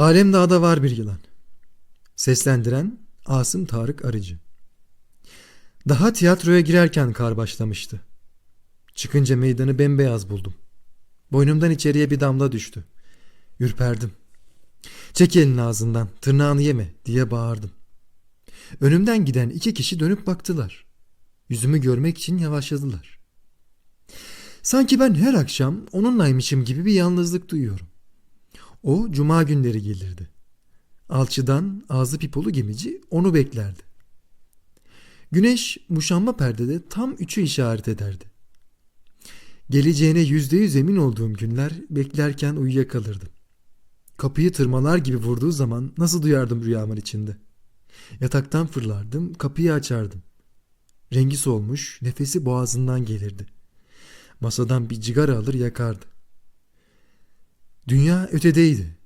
Alem Dağ'da var bir yılan. Seslendiren Asım Tarık Arıcı. Daha tiyatroya girerken kar başlamıştı. Çıkınca meydanı bembeyaz buldum. Boynumdan içeriye bir damla düştü. Ürperdim. Çek elini ağzından, tırnağını yeme diye bağırdım. Önümden giden iki kişi dönüp baktılar. Yüzümü görmek için yavaşladılar. Sanki ben her akşam onunlaymışım gibi bir yalnızlık duyuyorum. O cuma günleri gelirdi. Alçıdan ağzı pipolu gemici onu beklerdi. Güneş muşamba perdede tam üçü işaret ederdi. Geleceğine yüzde yüz emin olduğum günler beklerken uyuyakalırdım. Kapıyı tırmalar gibi vurduğu zaman nasıl duyardım rüyamın içinde. Yataktan fırlardım, kapıyı açardım. Rengi solmuş, nefesi boğazından gelirdi. Masadan bir cigara alır yakardı. Dünya ötedeydi.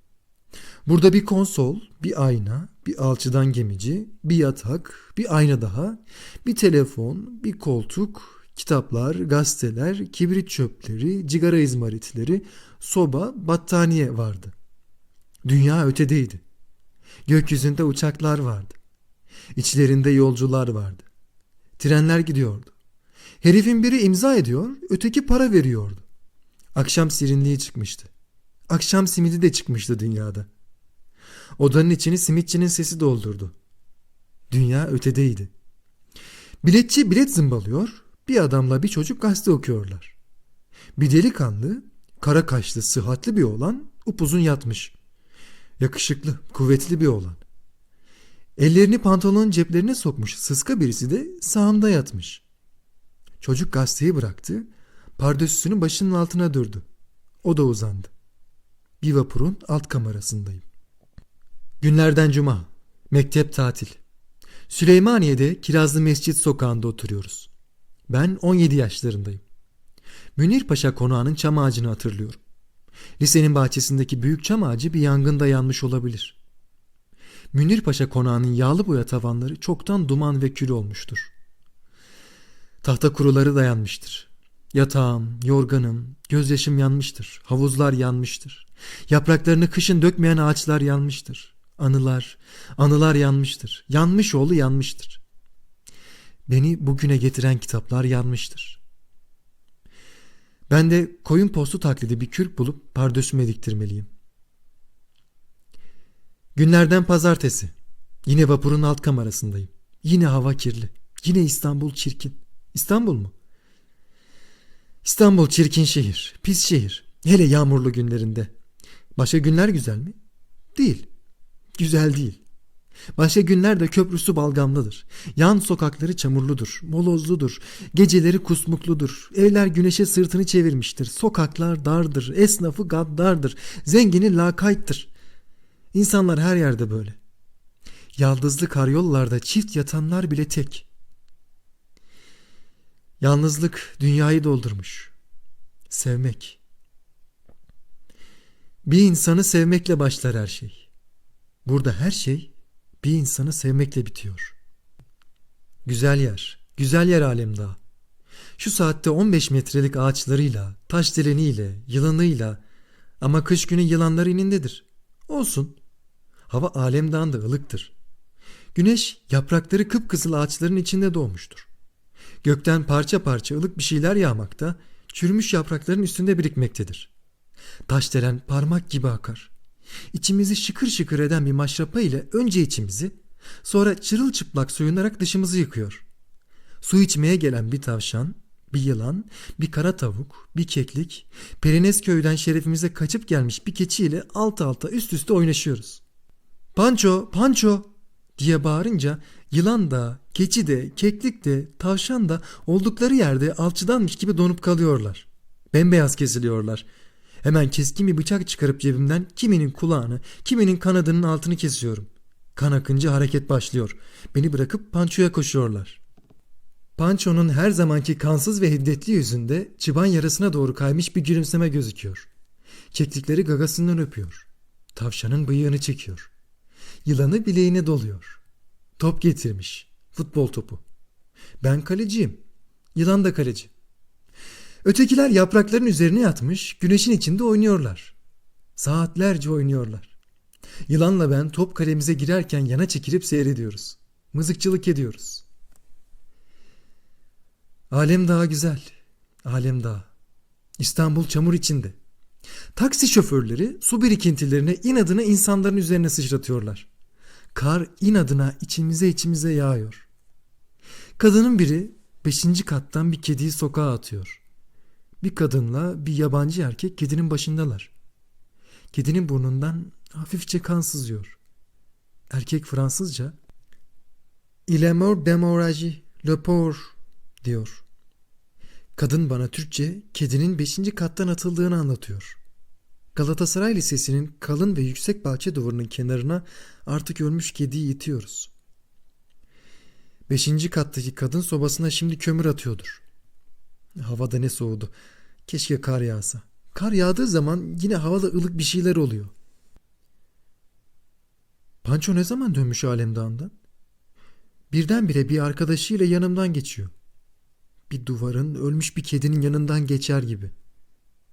Burada bir konsol, bir ayna, bir alçıdan gemici, bir yatak, bir ayna daha, bir telefon, bir koltuk, kitaplar, gazeteler, kibrit çöpleri, cigara izmaritleri, soba, battaniye vardı. Dünya ötedeydi. Gökyüzünde uçaklar vardı. İçlerinde yolcular vardı. Trenler gidiyordu. Herifin biri imza ediyor, öteki para veriyordu. Akşam sirinliği çıkmıştı. Akşam simidi de çıkmıştı dünyada. Odanın içini simitçinin sesi doldurdu. Dünya ötedeydi. Biletçi bilet zımbalıyor, bir adamla bir çocuk gazete okuyorlar. Bir delikanlı, kara kaşlı, sıhhatli bir oğlan upuzun yatmış. Yakışıklı, kuvvetli bir oğlan. Ellerini pantolonun ceplerine sokmuş sıska birisi de sağımda yatmış. Çocuk gazeteyi bıraktı, pardösüsünün başının altına durdu. O da uzandı. Bir vapurun alt kamerasındayım. Günlerden cuma. Mektep tatil. Süleymaniye'de Kirazlı Mescit sokağında oturuyoruz. Ben 17 yaşlarındayım. Münir Paşa konağının çam ağacını hatırlıyorum. Lisenin bahçesindeki büyük çam ağacı bir yangında yanmış olabilir. Münir Paşa konağının yağlı boya tavanları çoktan duman ve kül olmuştur. Tahta kuruları dayanmıştır. Yatağım, yorganım, gözyaşım yanmıştır. Havuzlar yanmıştır. Yapraklarını kışın dökmeyen ağaçlar yanmıştır. Anılar, anılar yanmıştır. Yanmış oğlu yanmıştır. Beni bugüne getiren kitaplar yanmıştır. Ben de koyun postu taklidi bir kürk bulup pardösüme diktirmeliyim. Günlerden pazartesi. Yine vapurun alt kamerasındayım. Yine hava kirli. Yine İstanbul çirkin. İstanbul mu? İstanbul çirkin şehir. Pis şehir. Hele yağmurlu günlerinde. Başka günler güzel mi? Değil. Güzel değil. Başka günlerde köprüsü balgamlıdır. Yan sokakları çamurludur, molozludur. Geceleri kusmukludur. Evler güneşe sırtını çevirmiştir. Sokaklar dardır. Esnafı gaddardır. Zengini lakayttır. İnsanlar her yerde böyle. Yaldızlı karyollarda çift yatanlar bile tek. Yalnızlık dünyayı doldurmuş. Sevmek. Bir insanı sevmekle başlar her şey. Burada her şey bir insanı sevmekle bitiyor. Güzel yer, güzel yer alem daha. Şu saatte 15 metrelik ağaçlarıyla, taş deleniyle, yılanıyla ama kış günü yılanlar inindedir. Olsun. Hava alemden de ılıktır. Güneş yaprakları kıpkızıl ağaçların içinde doğmuştur. Gökten parça parça ılık bir şeyler yağmakta, çürümüş yaprakların üstünde birikmektedir. Taşdelen parmak gibi akar. İçimizi şıkır şıkır eden bir maşrapa ile önce içimizi, sonra çırılçıplak soyunarak dışımızı yıkıyor. Su içmeye gelen bir tavşan, bir yılan, bir kara tavuk, bir keklik, Perines köyden şerefimize kaçıp gelmiş bir keçi ile alt alta üst üste oynaşıyoruz. Panço, panço diye bağırınca yılan da, keçi de, keklik de, tavşan da oldukları yerde alçıdanmış gibi donup kalıyorlar. Bembeyaz kesiliyorlar. Hemen keskin bir bıçak çıkarıp cebimden kiminin kulağını, kiminin kanadının altını kesiyorum. Kan akınca hareket başlıyor. Beni bırakıp Panço'ya koşuyorlar. Panço'nun her zamanki kansız ve hiddetli yüzünde çıban yarasına doğru kaymış bir gülümseme gözüküyor. Keklikleri gagasından öpüyor. Tavşanın bıyığını çekiyor. Yılanı bileğine doluyor. Top getirmiş. Futbol topu. Ben kaleciyim. Yılan da kaleci. Ötekiler yaprakların üzerine yatmış, güneşin içinde oynuyorlar. Saatlerce oynuyorlar. Yılanla ben top kalemize girerken yana çekilip seyrediyoruz. Mızıkçılık ediyoruz. Alem daha güzel. Alem daha. İstanbul çamur içinde. Taksi şoförleri su birikintilerini inadına insanların üzerine sıçratıyorlar. Kar inadına içimize içimize yağıyor. Kadının biri beşinci kattan bir kediyi sokağa atıyor. Bir kadınla bir yabancı erkek kedinin başındalar. Kedinin burnundan hafifçe kan sızıyor. Erkek Fransızca Il est mort le pauvre diyor. Kadın bana Türkçe kedinin beşinci kattan atıldığını anlatıyor. Galatasaray Lisesi'nin kalın ve yüksek bahçe duvarının kenarına artık ölmüş kediyi itiyoruz. Beşinci kattaki kadın sobasına şimdi kömür atıyordur. Havada ne soğudu. Keşke kar yağsa. Kar yağdığı zaman yine havada ılık bir şeyler oluyor. Panço ne zaman dönmüş Alemdağ'ından? Birdenbire bir arkadaşıyla yanımdan geçiyor. Bir duvarın ölmüş bir kedinin yanından geçer gibi.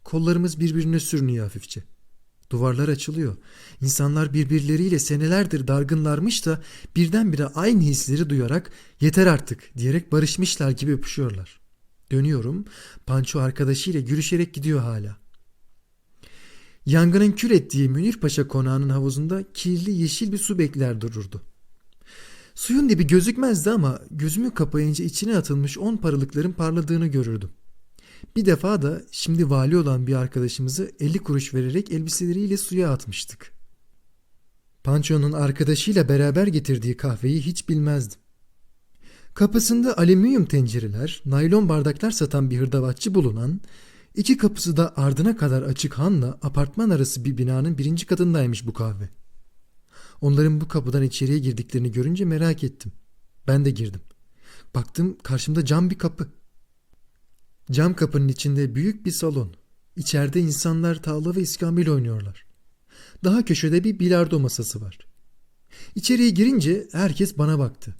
Kollarımız birbirine sürünüyor hafifçe. Duvarlar açılıyor. İnsanlar birbirleriyle senelerdir dargınlarmış da birdenbire aynı hisleri duyarak yeter artık diyerek barışmışlar gibi öpüşüyorlar. Dönüyorum. Panço arkadaşıyla gülüşerek gidiyor hala. Yangının kül ettiği Münir Paşa konağının havuzunda kirli yeşil bir su bekler dururdu. Suyun dibi gözükmezdi ama gözümü kapayınca içine atılmış on paralıkların parladığını görürdüm. Bir defa da şimdi vali olan bir arkadaşımızı 50 kuruş vererek elbiseleriyle suya atmıştık. Panço'nun arkadaşıyla beraber getirdiği kahveyi hiç bilmezdim. Kapısında alüminyum tencereler, naylon bardaklar satan bir hırdavatçı bulunan, iki kapısı da ardına kadar açık hanla apartman arası bir binanın birinci katındaymış bu kahve. Onların bu kapıdan içeriye girdiklerini görünce merak ettim. Ben de girdim. Baktım karşımda cam bir kapı. Cam kapının içinde büyük bir salon. İçeride insanlar tavla ve iskambil oynuyorlar. Daha köşede bir bilardo masası var. İçeriye girince herkes bana baktı.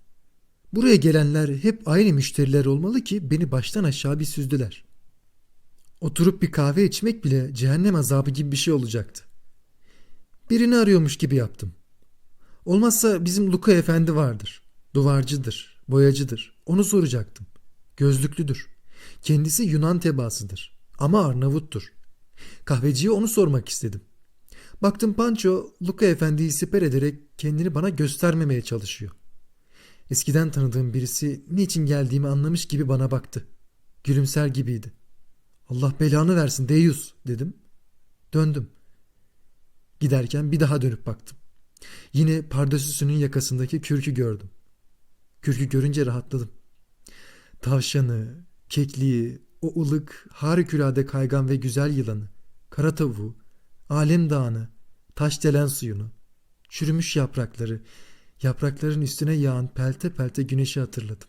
Buraya gelenler hep aynı müşteriler olmalı ki beni baştan aşağı bir süzdüler. Oturup bir kahve içmek bile cehennem azabı gibi bir şey olacaktı. Birini arıyormuş gibi yaptım. Olmazsa bizim Luka Efendi vardır. Duvarcıdır, boyacıdır. Onu soracaktım. Gözlüklüdür. Kendisi Yunan tebaasıdır. Ama Arnavuttur. Kahveciye onu sormak istedim. Baktım Pancho, Luka Efendi'yi siper ederek kendini bana göstermemeye çalışıyor. Eskiden tanıdığım birisi niçin geldiğimi anlamış gibi bana baktı. Gülümser gibiydi. Allah belanı versin Deyus dedim. Döndüm. Giderken bir daha dönüp baktım. Yine pardösüsünün yakasındaki kürkü gördüm. Kürkü görünce rahatladım. Tavşanı, kekliği, o ılık, harikulade kaygan ve güzel yılanı, kara tavuğu, alem dağını, taş delen suyunu, çürümüş yaprakları, yaprakların üstüne yağan pelte pelte güneşi hatırladım.